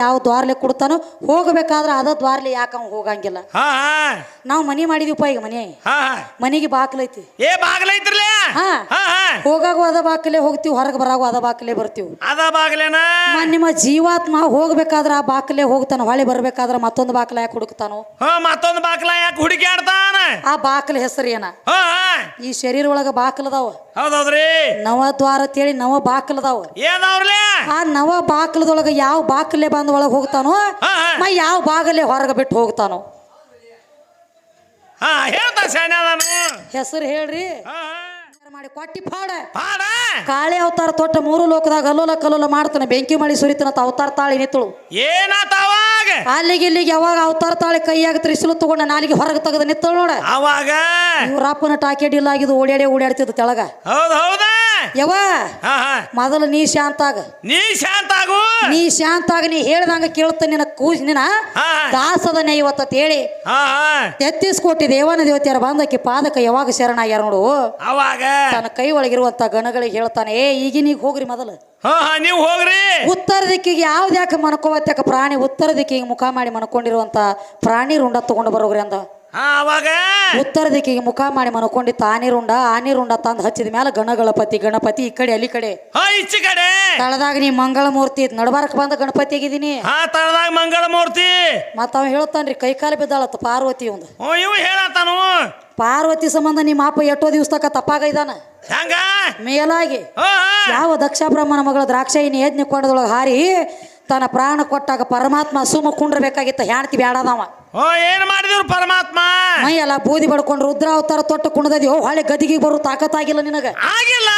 ಯಾವ ದ್ವಾರಲೆ ಕೊಡ್ತಾನೋ ಹೋಗ್ಬೇಕಾದ್ರೆ ಅದ ದ್ವಾರ್ಲೆ ಯಾಕ ಹೋಗಂಗಿಲ್ಲ? ಹಾ ಹಾ. ನಾವು ಮನಿ ಮಾಡಿದೀವಪ್ಪ ಈಗ ಮನೆ. ಹಾ ಹಾ. ಮನೆಗೆ ಬಾಕ್ಲೈತಿ ಏ ಬಾಗಲೈತ್ರಲ್ಲ ಹಾ. ಹಾ ಹಾ. ಹೋಗಾಗೂ ಅದ ಬಾಕಲೆ ಹೋಗ್ತೀವಿ ಹೊರಗೆ ಬರಾಗು ಅದ ಬಾಕಲೆ ಬರ್ತೀವಿ. ಅದ ಬಾಗಲೇನ? ಮ- ನಿಮ್ಮ ಜೀವಾತ್ಮ ಹೋಗ್ಬೇಕಾದ್ರ ಆ ಬಾಕಲೆ ಹೋಗ್ತಾನ ಹೊಳೆ ಬರ್ಬೇಕಾದ್ರ ಮತ್ತೊಂದು ಬಾಕಲ ಯಾಕೆ ಹುಡುಕ್ತಾನೋ? ಹಾ ಮತ್ತೊಂದು ಬಾಗಿಲ ಯಾಕೆ ಹುಡುಕಿ ಆಡ್ತಾನ ಆ ಬಾಕಲ ಹೆಸರು ಏನ? ಹಾ ಹಾ. ಈ ಶರೀರ ಒಳಗ ಬಾಕಲದಾವ ಹೌದೌದ್ರಿ. ನವದ್ವಾರ ತೇಳಿ ನವ ಬಾಕಲದಾವ ಏನಾವ್ರಲೇ ಆ ನವ ಬಾಕಲದೊಳಗ ಯಾವ ಬಾಕಲೆ ಬಂದ ಒಳಗೆ ಹೋಗ್ತಾನೋ ಹಾ ಯಾವ ಬಾಗಲೇ ಹೊರಗೆ ಬಿಟ್ಟು ಹೋಗ್ತಾನೋ. ಹೆಸರು ಹೇಳ್ರಿ. ಮಾಡಿ ಕೊಟ್ಟಿ ಪಾಡ. ಕಾಳಿ ಅವತಾರ ತೊಟ್ಟ ಮೂರು ಲೋಕದಾಗ ಅಲ್ಲೋಲ ಕಲ್ಲೋಲ ಮಾಡ್ತಾನೆ. ಬೆಂಕಿ ಮಾಡಿ ಸುರಿತನ ಅವತಾರ ತಾಳಿ ನಿತ್ತಳು ಅಲ್ಲಿಗೆ ಇಲ್ಲಿಗೆ ಯಾವಾಗ ಅವತಾರ ತಾಳಿ ಕೈಯಾಗ ತ್ರಿಸಲು ತಗೊಂಡ ನಾಲಿಗೆ ಹೊರಗೆ ತೆಗೆದು ನಿತ್ತಳು ನೋಡ. ಅವಾಗ? ಇವ್ರಪ್ಪನ ಟಾಕೆಟ್ ಇಲ್ಲ ಆಗಿದ್ದು ಓಡಾಡಿ ಓಡಾಡ್ತಿದ್ದ ತೆಳಗ ಹೌದು ಹೌದಾ. ಯವ ಹಾ ಹಾ. ಮೊದಲು ನೀ ಶಾಂತ ಆಗ. ನೀ ಶಾಂತ ಆಗು. ನೀ ಶಾಂತ ಆಗ ನೀ ಹೇಳ್ದಂಗ ಕೇಳ್ತ ನಿನ್ನ ಕೂಜ್ ನಿನ್ನ ಹಾ ನೈವತ್ತ ಇವತ್ತ ಹೇಳಿ ಹಾ ಹಾ. ತೆತ್ತಿಸ್ ಕೋಟಿ ದೇವನ ದೇವತೆಯರ ಬಂದಕ್ಕೆ ಪಾದಕ ಯಾವಾಗ ಶರಣಾಗ್ಯಾರ ನೋಡು. ಅವಾಗ. ತನ್ನ ಕೈ ಒಳಗಿರುವಂತ ಗಣಗಳಿಗೆ ಹೇಳ್ತಾನೆ ಏ ಈಗಿನೀಗ ಹೋಗ್ರಿ ಮೊದಲು. ಹಾ ಹಾ ನೀವು ಹೋಗ್ರಿ. ಉತ್ತರ ದಿಕ್ಕಿಗೆ ಯಾವ್ದು ಯಾಕೆ ಮನ್ಕೋವತ್ಯಾಕ ಪ್ರಾಣಿ ಉತ್ತರ ದಿಕ್ಕಿಗೆ ಮುಖ ಮಾಡಿ ಮನಕೊಂಡಿರುವಂತ ಪ್ರಾಣಿ ರುಂಡ ತಗೊಂಡು ಬರೋಗ್ರಿ ಅಂದ. ಹಾ ಅವಾಗ? ಉತ್ತರ ದಿಕ್ಕಿಗೆ ಮುಖ ಮಾಡಿ ಮನ್ಕೊಂಡಿತ್ತು ಆನಿ ಆನಿರುಂಡ ಆನಿ ರುಂಡ ತಂದು ಹಚ್ಚಿದ ಮೇಲೆ ಗಣ ಗಣಪತಿ ಈ ಕಡೆ ಅಲ್ಲಿ ಕಡೆ. ಹಾ ಈಚೆ ಕಡೆ. ತಳದಾಗ ನೀ ಮಂಗಳ ಮೂರ್ತಿ ನಡಬಾರಕ್ ಬಂದ ಗಣಪತಿ ಆಗಿದ್ದೀನಿ. ಹಾ ತಳದಾಗ ಮಂಗಳ ಮೂರ್ತಿ ಮತ್ತ ಅವ ಹೇಳ್ತಾನ್ರಿ ಕೈ ಕಾಲು ಬಿದ್ದಾಳತ್ತ ಪಾರ್ವತಿ ಒಂದು. ಓ ಇವು ಹೇಳತ್ತಾನು. ಪಾರ್ವತಿ ಸಂಬಂಧ ನಿಮ್ಮ ಅಪ್ಪ ಎಷ್ಟೋ ದಿವಸ ತಕ ತಪ್ಪಾಗೈದಾನ. ಹೆಂಗ? ಮೇಲಾಗಿ ಹಾ ಯಾವ ದಕ್ಷ ಬ್ರಹ್ಮನ ಮಗಳ ದ್ರಾಕ್ಷಾಯಿನಿ ಯಜ್ಞ ಕೊಂಡದೊಳಗೆ ಹಾರಿ ತನ್ನ ಪ್ರಾಣ ಕೊಟ್ಟಾಗ ಪರಮಾತ್ಮ ಸುಮ್ಮ ಕುಂಡ್ರಬೇಕಾಗಿತ್ತು. ಹೆಣ್ತಿ ಬ್ಯಾಡದವ. ಓ ಏನ್ ಮಾಡಿದ್ರು ಪರಮಾತ್ಮ? ಮೈ ಎಲ್ಲ ಬೂದಿ ಬಡ್ಕೊಂಡು ರುದ್ರಾವತಾರ ತೊಟ್ಟು ಕುಣದದ್ಯೋ ಹೊಳೆ ಗದಿಗೆ ಬರೋ ತಾಕತ್ತಾಗಿಲ್ಲ ನಿನಗ. ಆಗಿಲ್ಲ.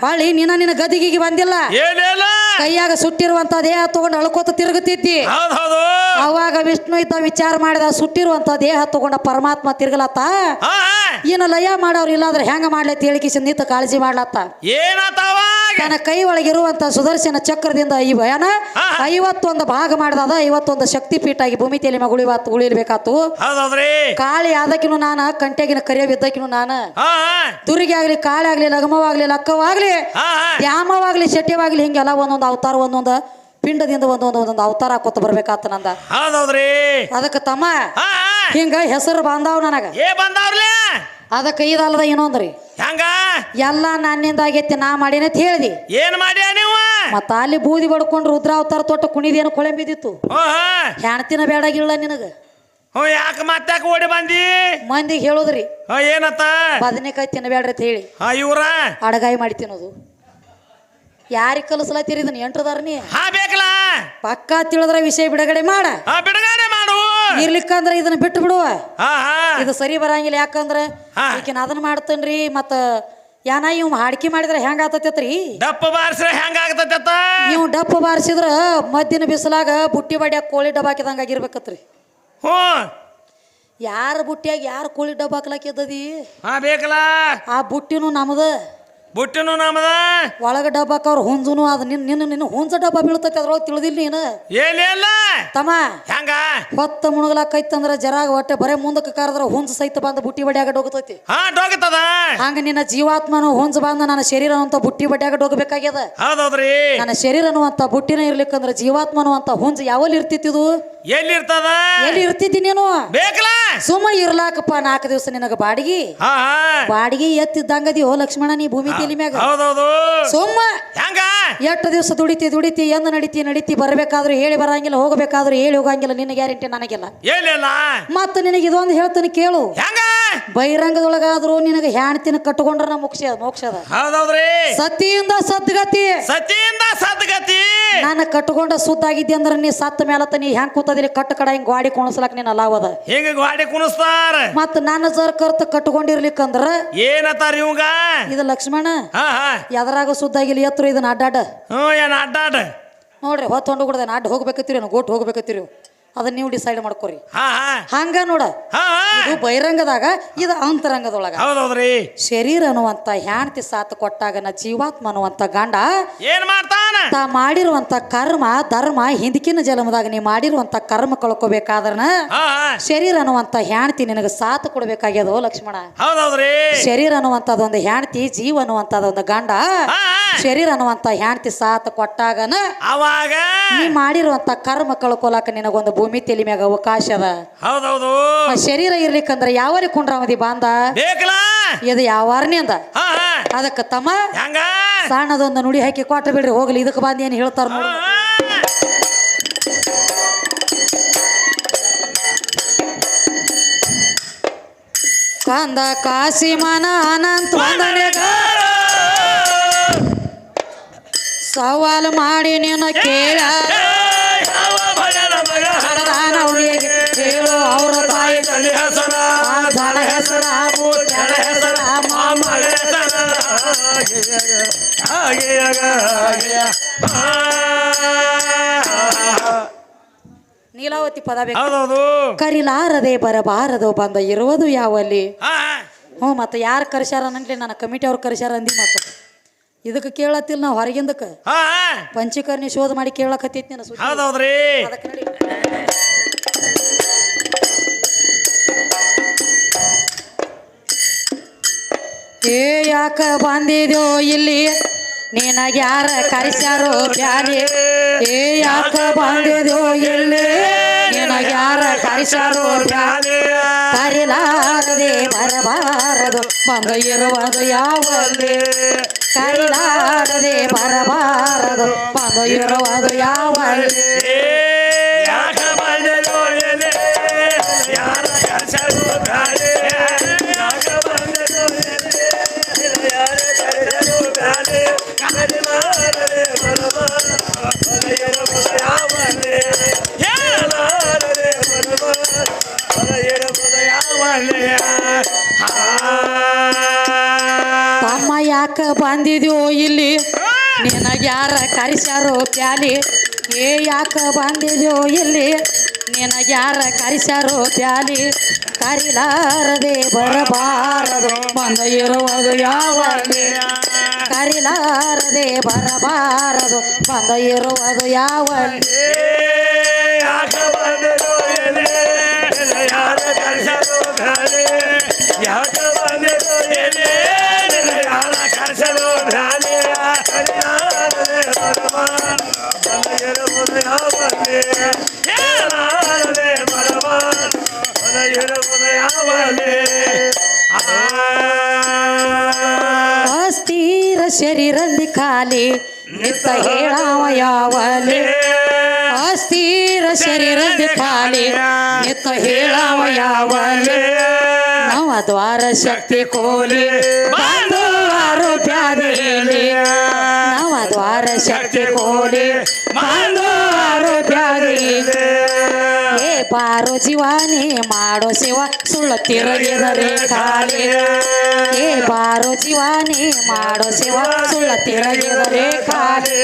ಹೊಳ್ಳಿ ನಿನ್ನ ನಿನ್ನ ಗದಿಗಿಗೆ ಬಂದಿಲ್ಲ. ಏನಿಲ್ಲ ಕೈಯಾಗ ಸುಟ್ಟಿರುವಂತ ದೇಹ ತಗೊಂಡು ಅಳ್ಕೋತ ತಿರುಗುತ್ತಿದ್ದಿ. ಹೌದ್ ಹೌದು ಅವಾಗ ವಿಷ್ಣು ಇದ್ದ ವಿಚಾರ ಮಾಡಿದ ಸುಟ್ಟಿರುವಂತ ದೇಹ ತಗೊಂಡ ಪರಮಾತ್ಮ ತಿರುಗಲತ್ತ. ಹಾ ಇನ್ನು ಲಯ ಮಾಡೋರು ಇಲ್ಲಾಂದ್ರೆ ಹೆಂಗ ಮಾಡ್ಲತ್ತ ಹೇಳಿಕಿಸಿ ನಿಂತ ಕಾಳಜಿ ಮಾಡ್ಲತ್ತ. ತನ್ನ ಕೈ ಒಳಗಿರುವಂತ ಸುದರ್ಶನ ಚಕ್ರದಿಂದ ಈ ಭಯನ ಐವತ್ತೊಂದು ಭಾಗ ಮಾಡಿದ ಐವತ್ತೊಂದು ಶಕ್ತಿ ಪೀಠ ಆಗಿ ಭೂಮಿ ತಲೆ ಮಗುಳಿವಾತು ಉಳಿಲ್ಬೇಕಾತು ಹೌದೌದ್ರಿ. ಕಾಳಿ ನಾನು ನಾನ ಕಂಟೆಗಿನ ಕರಿಯ ಬಿದ್ದಕ್ಕಿನೂ ನಾನ. ಹಾ ದುರಿಗೆ ಆಗ್ಲಿ ಕಾಳಿ ಆಗ್ಲಿ ಲಗಮವಾಗ್ಲಿ ಲಕ್ಕವಾಗ್ಲಿ ದ್ಯಾಮವಾಗ್ಲಿ ಶೆಟ್ಯವಾಗ್ಲಿ ಹಿಂಗೆಲ್ಲ ಒಂದೊಂದು ಅವತಾರ ಒಂದೊಂದು ಪಿಂಡದಿಂದ ಒಂದೊಂದು ಒಂದೊಂದು ಅವತಾರ ಹಾಕೋತ ಬರ್ಬೇಕಾತ ನಂದ. ಹೌದೌದ್ರಿ. ಅದಕ್ಕೆ ತಮ್ಮ ಹಾ ಹಿಂಗ ಹೆಸರು ಬಂದಾವ್ ನನಗ. ಏ ಬಂದವ್ರಲೇ? ಅದಕ್ಕೆ ಇದಲ್ಲದ ಇನ್ನೊಂದ್ರಿ. ಹೆಂಗ? ಎಲ್ಲ ನನ್ನಿಂದ ಆಗೈತಿ ನಾ ಮಾಡೀನಿ ಅಂತ ಹೇಳ್ದಿ. ಏನ್ ಮಾಡ್ಯಾ ನೀವು? ಮತ್ತ ಅಲ್ಲಿ ಬೂದಿ ಬಡ್ಕೊಂಡು ರುದ್ರಾವತಾರ ತೊಟ್ಟ ಕುಣಿದೇನು ಕೊಳೆ ಬಿದ್ದಿತ್ತು ಹೋ. ಹಾ ಹೆಣ್ತಿನ ಬೇಡಾಗಿಲ್ಲ ನಿನಗ. ಹ್ಞೂ ಯಾಕೆ ಮತ್ತಾಕ ಓಡಿ ಬಂದಿ? ಮಂದಿಗೆ ಹೇಳುದ್ರಿ ಹಾ ಏನತ್ತ? ಬದನೆಕಾಯಿ ತಿನ್ನಬೇಡ್ರಿ ಅಂತ ಹೇಳಿ. ಹಾ ಇವ್ರ? ಅಡಗಾಯಿ ಮಾಡಿ ತಿನ್ನೋದು. ಯಾರಿಗೆ ಕಲಿಸ್ಲತ್ತೀರಿ ಇದನ್ನ? ಎಂಟ್ರದಾರ ನೀ? ಹಾ ಬೇಕಲ್ಲ. ಪಕ್ಕಾ ತಿಳಿದ್ರ ವಿಷಯ ಬಿಡುಗಡೆ ಮಾಡ. ಹಾ ಬಿಡುಗಡೆ ಮಾಡು. ಇರ್ಲಿಕ್ಕಂದ್ರ ಇದನ್ನ ಬಿಟ್ಟು ಬಿಡುವ ಹಾ ಹಾ. ಇದು ಸರಿ ಬರಂಗಿಲ್ಲ ಯಾಕಂದ್ರ ಹಾ. ಈಕಿನ ಅದನ್ನ ಮಾಡ್ತೇನ್ರಿ ಮತ್ತ ಯಾನ ಇವ್ ಹಾಡ್ಕಿ ಮಾಡಿದ್ರೆ ಹೆಂಗ ಆತತ್ರಿ ದಪ್ಪ ಬಾರಿಸ್ರೆ ಹೆಂಗ ಆಗ್ತೈತ ನೀವು ಡಪ್ಪ ಬಾರಿಸಿದ್ರ ಮದ್ದಿನ ಬಿಸಿಲಾಗ ಬುಟ್ಟಿ ಬಡ್ಯಾಗ ಕೋಳಿ ಡಬ್ಬ ಹಾಕಿದಂಗ ಆಗಿರ್ಬೇಕತ್ರಿ. ಹ್ಞೂ. ಯಾರ ಬುಟ್ಟಿಯಾಗ ಯಾರು ಕೋಳಿ ಡಬ್ಬ ಹಾಕ್ಲಾಕಿದ್ದದಿ ಹಾ ಬೇಕಲ್ಲ. ಆ ಬುಟ್ಟಿನೂ ನಮ್ದ. ಬುಟ್ಟಿನು ನಮದ. ಒಳಗ ಡಬ್ಬ ಹುಂಜನು ಹುಂಜುನು ಅದ ನಿನ್ ನಿನ್ನ ನಿನ್ನ ಹುಂಜ ಡಬ್ಬ ಬೀಳ್ತೈತಿ ಅದ್ರೊಳಗೆ ತಿಳಿದಿಲ್ಲ ನೀನು. ಏನಿಲ್ಲ ತಮ್ಮ. ಹೆಂಗ? ಹೊತ್ತ ಮುಣಗಲಾಕೈತಂದ್ರ ಜರಾಗ ಹೊಟ್ಟೆ ಬರೇ ಮುಂದಕ್ಕೆ ಕರೆದ್ರ ಹುಂಜ ಸಹಿತ ಬಂದ ಬುಟ್ಟಿ ಬಡ್ಯಾಗ ಡೋಗತೈತಿ ಹಾ ಡೋಗತದ ಹಂಗ ನಿನ್ನ ಜೀವಾತ್ಮನು ಹುಂಜ ಬಂದ ನನ್ನ ಶರೀರ ಅಂತ ಬುಟ್ಟಿ ಬಡ್ಯಾಗ ಡೋಗಬೇಕಾಗ್ಯದ ಹೌದೌದ್ರಿ. ನನ್ನ ಶರೀರ ಅಂತ ಬುಟ್ಟಿನ ಇರ್ಲಿಕ್ಕಂದ್ರ ಜೀವಾತ್ಮನು ಅಂತ ಹುಂಜ ಯಾವಲ್ಲಿ ಇರ್ತಿತ್ತಿದು ಎಲ್ಲಿರ್ತದ ಎಲ್ಲಿ ಇರ್ತಿದ್ದಿ ನೀನು? ಬೇಕಲ್ಲ ಸುಮ್ಮ ಇರ್ಲಾಕಪ್ಪ ನಾಲ್ಕು ದಿವಸ ನಿನಗ ಬಾಡಿಗೆ. ಬಾಡಿಗೆ ಎತ್ತಿದ್ದಂಗದಿ ಓ ಲಕ್ಷ್ಮಣ ನೀ ಭೂಮಿ ತೇಲಿ ಹೌದೌದು ಸುಮ್ಮ ಎಷ್ಟು ದಿವಸ ದುಡಿತಿ ದುಡಿತಿ ಎಂದು ನಡಿತಿ ನಡಿತಿ ಬರಬೇಕಾದ್ರೂ ಹೇಳಿ ಬರಂಗಿಲ್ಲ ಹೋಗಬೇಕಾದ್ರೂ ಹೇಳಿ ಹೋಗಂಗಿಲ್ಲ ನಿನ್ನ ಗ್ಯಾರಂಟಿ ನನಗಿಲ್ಲ. ಮತ್ತೆ ನಿನಗೆ ಇದೊಂದು ಹೇಳ್ತೀನಿ ಕೇಳು. ಹೆಂಗ? ಬಹಿರಂಗದೊಳಗಾದ್ರೂ ನಿನಗೆ ಹೆಣ್ತಿನ ಕಟ್ಕೊಂಡ್ರ ನಾ ಮೋಕ್ಷ ಮೋಕ್ಷದ. ಹೌದೌದ್ರಿ. ಸತಿಯಿಂದ ಸದ್ಗತಿ. ಸತಿಯಿಂದ ಸದ್ಗತಿ. ನಾನು ಕಟ್ಕೊಂಡ ಸುದ್ದಾಗಿದ್ದೆ ಅಂದ್ರೆ ನೀ ಸತ್ತ ಮೇಲತ್ತ ನೀ ಹೆಂಗ್ ಕೂತದಿರಿ ಕಟ್ಟ ಕಡೆ ಹಿಂಗ್ ಗಾಡಿ ಕುಣಸ್ಲಕ್ ನೀನ್ ಅಲಾವದ ಹಿಂಗ ಗಾಡಿ ಕುಣಿಸ್ತಾರ? ಮತ್ತ ನನ್ನ ಜರ್ ಕರ್ತ ಕಟ್ಕೊಂಡಿರ್ಲಿಕ್ಕಂದ್ರ ಏನತ್ತಾರ ಇವಂಗ? ಇದು ಲಕ್ಷ್ಮಣ ಹಾ ಹಾ. ಎದರಾಗ ಸುದ್ದಾಗಿಲ್ಲ ಎತ್ತರು ಇದನ್ನ ಅಡ್ಡಾಡ. ಹ್ಞೂ ಏನ್ ಅಡ್ಡಾಡ ನೋಡ್ರಿ ಹೊತ್ತೊಂಡು ಕೊಡ್ದೆ ಅಡ್ಡ ಹೋಗ್ಬೇಕತ್ತೀರಿ ಗೋಟ್ ಹೋಗ್ಬೇಕತ್ತೀರಿ. ಅದನ್ನ ನೀವು ಡಿಸೈಡ್ ಮಾಡ್ಕೋರಿ. ಹಂಗ ನೋಡ. ಇದು ಬಹಿರಂಗದಾಗ ಇದು ಅಂತರಂಗದೊಳಗ. ಹೌದೌದ್ರಿ. ಶರೀರ ಅನ್ನುವಂತ ಹ್ಯಾಣತಿ ಸಾತ್ ಕೊಟ್ಟಾಗ ನ ಜೀವಾತ್ಮ ಅನ್ನುವಂತ ಗಂಡ ಏನ್ ಮಾಡ್ತಾನ? ತಾ ಮಾಡಿರುವಂತ ಕರ್ಮ ಧರ್ಮ ಹಿಂದಿಕಿನ ಜನ್ಮದಾಗ ನೀ ಮಾಡಿರುವಂತ ಕರ್ಮ ಕಳ್ಕೊಬೇಕಾದ್ರನ ಶರೀರ ಅನ್ನುವಂತ ಹ್ಯಾಣತಿ ನಿನಗ ಸಾತ್ ಕೊಡ್ಬೇಕಾಗ್ಯದೋ ಲಕ್ಷ್ಮಣ. ಹೌದೌದ್ರಿ. ಶರೀರ ಅನ್ನುವಂಥದ್ದು ಒಂದು ಹೆಣ್ತಿ ಜೀವ ಅನ್ನುವಂತದೊಂದು ಒಂದು ಗಂಡ. ಶರೀರ ಅನ್ನುವಂತ ಹ್ಯಾಣತಿ ಸಾತ್ ಕೊಟ್ಟಾಗನ ಅವಾಗ ನೀ ಮಾಡಿರುವಂತ ಕರ್ಮ ಕಳ್ಕೊಳಕ ನಿನಗೊಂದು ಭೂಮಿ ತೆಲಿ ಮ್ಯಾಗ ಅವಕಾಶ ಅದ. ಹೌದೌದು. ಶರೀರ ಇರ್ಲಿಕ್ಕಂದ್ರ ಯಾವರಿ ಕುಂಡ್ರಾವಧಿ ಬಾಂದ ಬೇಕಲ್ಲ. ಇದು ಯಾವಾರನೇ ಅಂದ. ಅದಕ್ಕ ತಮ್ಮ ಹೆಂಗ? ಸಣ್ಣದೊಂದು ನುಡಿ ಹಾಕಿ ಕೊಟ್ಟ ಬಿಡ್ರಿ ಹೋಗ್ಲಿ ಇದಕ್ಕೆ ಬಂದು ಏನು ಹೇಳ್ತಾರ ನೋಡು. ಕಂದ ಕಾಸಿ ಮನ ಅನಂತ ಸವಾಲು ಮಾಡಿ ನೀನು ಕೇಳ. ಹೇಳು ಅವರ ತಾಯಿ ತಲೆ ಹೆಸರ, ಜನ ಹೆಸರ ಜನ ಹೆಸರ, ಮಾಮನ ಹೆಸರ. ಹಾಗೆ, ಹಾಗೆ, ಹಾಗೆ. ಆ. ನೀಲಾವತಿ ಪದ ಬೇಕು ಕರಿಲಾರದೆ ಬರಬಾರದು ಬಂದ ಇರುವುದು ಯಾವಲ್ಲಿ. ಹ್ಞೂ ಮತ್ತೆ ಯಾರು ಕರ್ಸ್ಯಾರ ಅನ್ನಂಗ್ಲಿ ನನ್ನ ಕಮಿಟಿ ಅವ್ರು ಕರ್ಸ್ಯಾರ ಅಂದಿ ಮತ್ತೆ ಇದಕ್ಕೆ ಕೇಳತ್ತಿಲ್ಲ ನಾವು ಹೊರಗಿಂದಕ್ಕೆ. ಪಂಚಕರ್ಣಿ ಶೋಧ ಮಾಡಿ ಕೇಳಕತ್ತೈತಿ ನನ್ನ ಸುದ್ದಿ ಏ ಯಾಕ ಬಂದಿದ್ಯೋ ಇಲ್ಲಿ? ನೀನ ಯಾರ ಕರೆಸ್ಯಾರೋ ಬ್ಯಾರಿ? ಏ, ಯಾಕ ಬಂದಿದ್ಯೋ ಇಲ್ಲಿ? ನೀನ ಯಾರ ಕರೆಸ್ಯಾರೋ ಬ್ಯಾರಿ? ಕರಿಲಾರದೆ ಬರಬಾರದು, ಬಂದ ಇರುವುದು ಯಾವಲ್ಲಿ? ಕರಿಲಾರದೆ ಬರಬಾರದು, ಬಂದ ಇರುವುದು ಯಾವಲ್ಲಿ? ಕರೆಸ್ಯಾರೋ ಪ್ಯಾಲಿ? ಏ, ಯಾಕ ಬಂದಿದ್ಯೋ ಇಲ್ಲಿ? ಯಾರ ಕರಿಸ್ಯಾರೋ ಪ್ಯಾಲಿ? ಕರಿಲಾರದೆ ಬರಬಾರದು. ಬಂದ ಇರುವುದು ಯಾವ ಕರಿಲಾರದೆ ಬರಬಾರದು. ಬಂದ ಇರುವುದು ಯಾವ ಯಾಕ ಬಂದೆನೋ ಎಲೆ? ಯಾರ ಕರ್ಸಲು ಬ್ಯಾರೆ? ಅಸ್ಥಿರ ಶರೀರಂದಿ ಖಾಲಿ, ನಿತ್ತ ಹೇಳಾವ ಯಾವಲೆ ಅಸ್ಥಿರ ಶರೀರದ ಖಾಲಿ, ನಿತ್ತ ಹೇಳಾವ ಯಾವಲೆ ನವ ದ್ವಾರ ಶಕ್ತಿ ಕೋಲಿ ಬಂದು ಆರೋಪ್ಯಾದೇಲಿ ದ್ವಾರ ಶಕ್ತಿ ಕೋಡಿ ಏ ಬಾರೋ ಜೀವಾನಿ, ಮಾಡೋ ಶಿವ ಸುಳ್ಳು ತಿರುಗಿದರೆ ಖಾಲಿ. ಏ ಪಾರು ಜೀವಾನಿ, ಮಾಡೋ ಶಿವ ಸುಳ್ಳು ತಿರುಗಿದರೆ ಖಾಲಿ.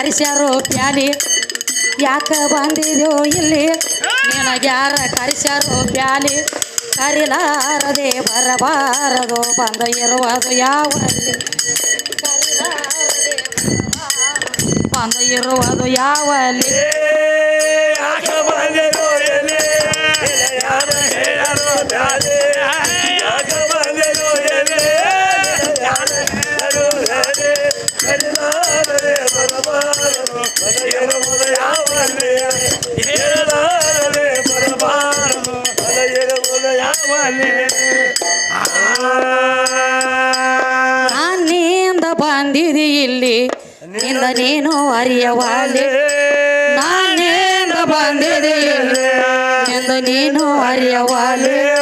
ಕರೆಸ್ಯಾರೋ ಪ್ಯಾಲಿ? ಯಾಕ ಬಂದಿದ್ಯೋ ಇಲ್ಲಿ? ನಿನಗೆ ಯಾರ ಕರೆಸ್ಯಾರೋ ಪ್ಯಾಲಿ? ಕರಿಲಾರದೆ ಬರಬಾರದು, ಬಂದ ಇರುವುದು ಬರಬಾರದು, ಬಂದ ಇರುವುದು ಯಾವಲ್ಲಿ? ನಾನಿಂದ ಬಂದಿದಿ ಇಲ್ಲಿ ನಿಂದ ನೀನು ಅರಿಯವಾಲೆ. ನಾನಿಂದ ಬಂದಿದಿ ಇಲ್ಲಿ ನಿಂದ ನೀನು ಅರಿಯವಾಲೆ.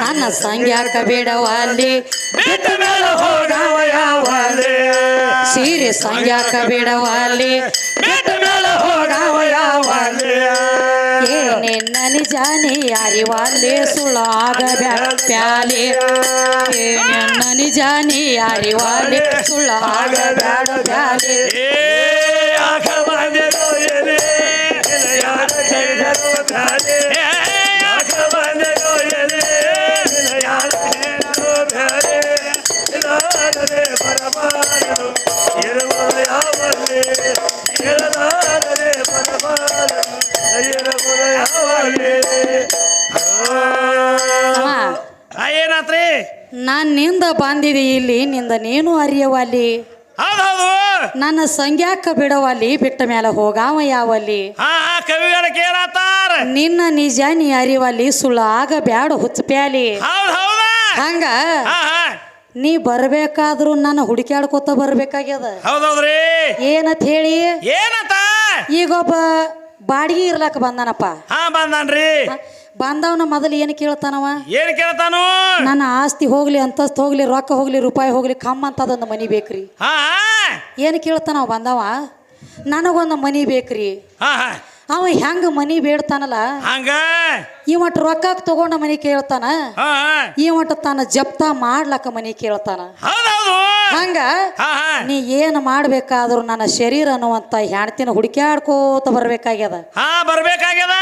ನನ್ನ ಸಂಗ್ಯಾಕ ಬಿಡವಾಲಿ. ಹೋಗವ ಸೀರೆ ಸಂಗ್ಯಾಕ ಬಿಡವಾಲಿ ಬಿಟ್ಟ ಮೇಲೆ ಹೋಗವ ಯಾವಲ್ಲಿ ಏ, ನಿನ್ನ ನಿಜಾನಿ ಅರಿವಾಲಿ ಸುಳಾಗ ಬ್ಯಾಡಪ್ಯಾಲಿ ಏ, ನಿನ್ನ ನಿಜಾನಿ ಅರಿವಾಲಿ ಸುಳಾಗ ಬ್ಯಾಡ ಬ್ಯಾಲಿ ಏ, ಆಗ ಬಂದೆನೋ ಎಲೆ ಯಾರ ಜೈದರೋ ಬ್ಯಾಲೆ ಇಲ್ಲಿ ನಿಂದ ನೀನು ಅರಿಯವಾಲಿ ಹೌದೌದು. ನನ್ನ ಸಂಗ್ಯಾಕ ಬಿಡವಲ್ಲಿ ಬಿಟ್ಟ ಮೇಲೆ ಹೋಗಾವ ಯಾವಲ್ಲಿ? ಹಾ ನಿನ್ನ ನಿಜ ನೀ ಅರಿವಲ್ಲಿ ಸುಳ್ಳು ಆಗ ಬ್ಯಾಡ ಹುಚ್ಚಪ್ಯಾಲಿ. ಹೌದ್ ಹೌದಾ ಹಂಗ? ಹಾ ಹಾ. ನೀ ಬರ್ಬೇಕಾದ್ರೂ ನನ್ನ ಹುಡುಕ್ಯಾಡ್ಕೋತ ಬರ್ಬೇಕಾಗ್ಯದ? ಹೌದೌದ್ರಿ. ಏನತ್ ಹೇಳಿ? ಏನತ್ತ ಈಗೊಬ್ಬ ಬಾಡಿಗೆ ಇರ್ಲಕ್ಕ ಬಂದನಪ್ಪ. ಹಾ ಬಂದಾನ್ರಿ. ಬಂದವನ ಮೊದಲು ಏನು ಕೇಳ್ತಾನವ? ಏನ್ ಕೇಳ್ತಾನು? ನನ್ನ ಆಸ್ತಿ ಹೋಗ್ಲಿ ಅಂತಸ್ತು ಹೋಗ್ಲಿ ರೊಕ್ಕ ಹೋಗ್ಲಿ ರೂಪಾಯಿ ಹೋಗ್ಲಿ ಕಮ್ಮ ಅಂತದೊಂದು ಮನಿ ಬೇಕ್ರಿ. ಹಾ ಏನು ಕೇಳ್ತಾನವ ಬಂದವ ನನಗೊಂದು ಮನಿ ಬೇಕ್ರಿ. ಹಾ ಹಾ. ಅವ ಹೆಂಗ ಮನಿ ಬೇಡ್ತಾನಲ್ಲ? ಹಂಗ? ಈ ಮಟ್ಟ ರೊಕ್ಕ ತಗೊಂಡ ಮನಿ ಕೇಳ್ತಾನ? ಹಾ ಹಾ. ಈ ಮಟ್ಟ ತಾನ ಜಪ್ತ ಮಾಡ್ಲಕ್ಕ ಮನಿ ಕೇಳ್ತಾನ? ಹಂಗ? ನೀ ಏನು ಮಾಡ್ಬೇಕಾದ್ರು ನನ್ನ ಶರೀರ ಅನ್ನುವಂತ ಹೆಣ್ತಿನ ಹುಡುಕ್ಯಾಡ್ಕೋತ ಬರ್ಬೇಕಾಗ್ಯದ. ಬರ್ಬೇಕಾಗ್ಯದ.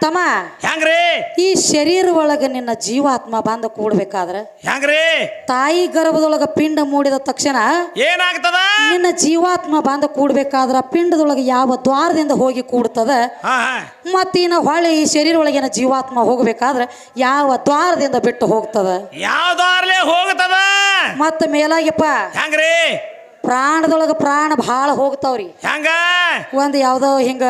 ತಮ್ಮ ಹೆಂಗ್ರಿ? ಈ ಶರೀರ ಒಳಗ ನಿನ್ನ ಜೀವಾತ್ಮ ಬಂದು ಕೂಡ್ಬೇಕಾದ್ರ? ಹೆಂಗ್ರಿ? ತಾಯಿ ಗರ್ಭದೊಳಗ ಪಿಂಡ ಮೂಡಿದ ತಕ್ಷಣ ಏನಾಗ್ತದ? ನಿನ್ನ ಜೀವಾತ್ಮ ಬಂದ ಕೂಡ್ಬೇಕಾದ್ರ ಪಿಂಡದೊಳಗೆ ಯಾವ ದ್ವಾರದಿಂದ ಹೋಗಿ ಕೂಡ್ತದ? ಮತ್ತಿನ ಹೊಳೆ ಈ ಶರೀರ ಒಳಗಿನ ಜೀವಾತ್ಮ ಹೋಗ್ಬೇಕಾದ್ರೆ ಯಾವ ದ್ವಾರದಿಂದ ಬಿಟ್ಟು ಹೋಗ್ತದ? ಯಾವ್ದಾರ್ಲೆ ಹೋಗ್ತದ? ಮತ್ತ ಮೇಲಾಗಿಪ್ಪ. ಹೆಂಗ್ರಿ? ಪ್ರಾಣದೊಳಗ ಪ್ರಾಣ ಬಹಳ ಹೋಗ್ತಾವ್ರಿ. ಹೆಂಗ? ಒಂದು ಯಾವುದೋ ಹಿಂಗ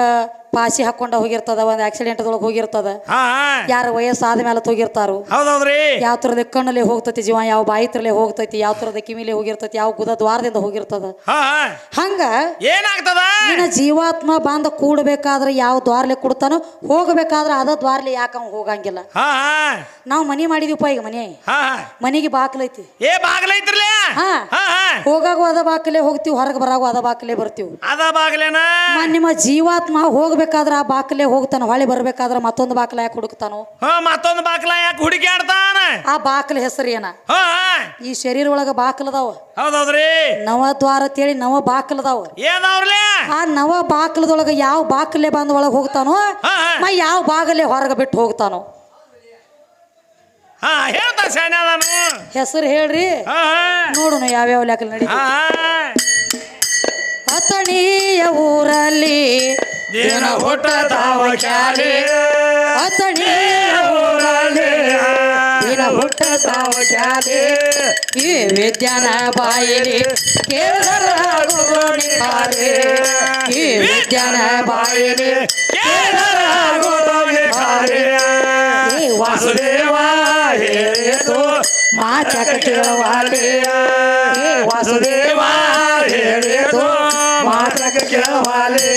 ಪಾಸಿ ಹಾಕೊಂಡ ಹೋಗಿರ್ತದ ಒಂದು ಆಕ್ಸಿಡೆಂಟ್ದೊಳಗೆ ಹೋಗಿರ್ತದ. ಹಾ ಹಾ. ಯಾರ ವಯಸ್ಸಾದ ಮೇಲೆ ಹೋಗಿರ್ತಾರು ಹೌದೌದ್ರಿ. ಯಾವ ತರದ ಕಣ್ಣಲ್ಲಿ ಹೋಗ್ತೈತಿ ಜೀವ ಯಾವ ಬಾಯಿ ತರಲೆ ಹೋಗ್ತೈತಿ ಯಾವ ತರದ ಕಿವಿಲಿ ಹೋಗಿರ್ತೈತಿ ಯಾವ ಗುದ ದ್ವಾರದಿಂದ ಹೋಗಿರ್ತದ. ಹಾ ಹಾ. ಹಂಗ ಏನಾಗ್ತದ? ನಿನ್ನ ಜೀವಾತ್ಮ ಬಾಂಧ ಕೂಡ್ಬೇಕಾದ್ರೆ ಯಾವ ದ್ವಾರಲೆ ಕೊಡ್ತಾನೋ ಹೋಗ್ಬೇಕಾದ್ರೆ ಅದ ದ್ವಾರಲೆ ಯಾಕ ಹೋಗಂಗಿಲ್ಲ. ಹಾ ಹಾ. ನಾವು ಮನಿ ಮಾಡಿದೀವಪ್ಪ ಈಗ ಮನೆ. ಹಾ ಹಾ. ಮನೆಗೆ ಬಾಕ್ಲೈತಿ ಏ ಬಾಗ್ಲೈತ್ರಲ್ಲ ಹಾ. ಹಾ ಹಾ. ಹೋಗಾಗೂ ಅದ ಬಾಕಲೆ ಹೋಗ್ತೀವಿ ಹೊರಗೆ ಬರಾಗು ಅದ ಬಾಕಲೆ ಬರ್ತೀವಿ. ಅದ ಬಾಗ್ಲೇನ? ಮ- ನಿಮ್ಮ ಜೀವಾತ್ಮ ಹೋಗ್ಬೇಕಾದ್ರೆ ಆ ಬಾಕಲೆ ಹೋಗ್ತಾನ ಹೊಳೆ ಬರ್ಬೇಕಾದ್ರೆ ಮತ್ತೊಂದು ಬಾಕಲ ಯಾಕೆ ಹುಡುಕ್ತಾನೋ? ಹಾ ಮತ್ತೊಂದು ಬಾಗ್ಲ ಯಾಕೆ ಹುಡುಕ್ಯಾಡ್ತಾನ? ಆ ಬಾಕಲ ಹೆಸರು ಏನ? ಹಾ ಈ ಶರೀರ ಒಳಗ ಬಾಕಲದಾವ ಹೌದೌದ್ರಿ. ನವ ದ್ವಾರ ತೇಳಿ ನವ ಬಾಕಲದಾವ ಏನವ್ರಿ ಆ ನವ ಬಾಕಲದೊಳಗ ಯಾವ ಬಾಕಲೆ ಬಂದ ಒಳಗೆ ಹೋಗ್ತಾನೋ ಹಾ ಹಾ. ಮ ಯಾವ ಬಾಗಲೆ ಹೊರಗೆ ಬಿಟ್ಟು ಹೋಗ್ತಾನೋ. ಹಾ ಹೇಳ್ತಾ ನಾನು. ಹೆಸರು ಹೇಳ್ರಿ. ಹಾ ಹಾ. ನೋಡೋಣ ಯಾವ್ಯಾವ ಲೆಕ್ಕ ನಡಿ ಹಾ ಅತಣಿಯ ಊರಲ್ಲಿ ದಿನ ಹುಟ್ಟತಾವ ಕ್ಯಾಲಿ ಅತಣಿಯ ಊರಲ್ಲಿ ದಿನ ಹುಟ್ಟತಾವ ಜಾಲಿ ಈ ವಿದ್ಯಾನ ಬಾಯಿಲಿ ಕೇಳಿದರಾಗುವನಿ ಬಾರಿ ಈ ವಿದ್ಯಾನ ಬಾಯಿಲಿ ಕೇಳಲಾಗುವುದೊಮ್ಮೆ ಬಾರಿ. ಈ ವಾಸುದೇವ ಹೇಳಿತು ಮಾಚಕ ಕೇಳವಾಲಿ ಈ ವಾಸುದೇವ ಹೇಳಿತು ಮಾತಕ ಕೇಳವಾಲಿ.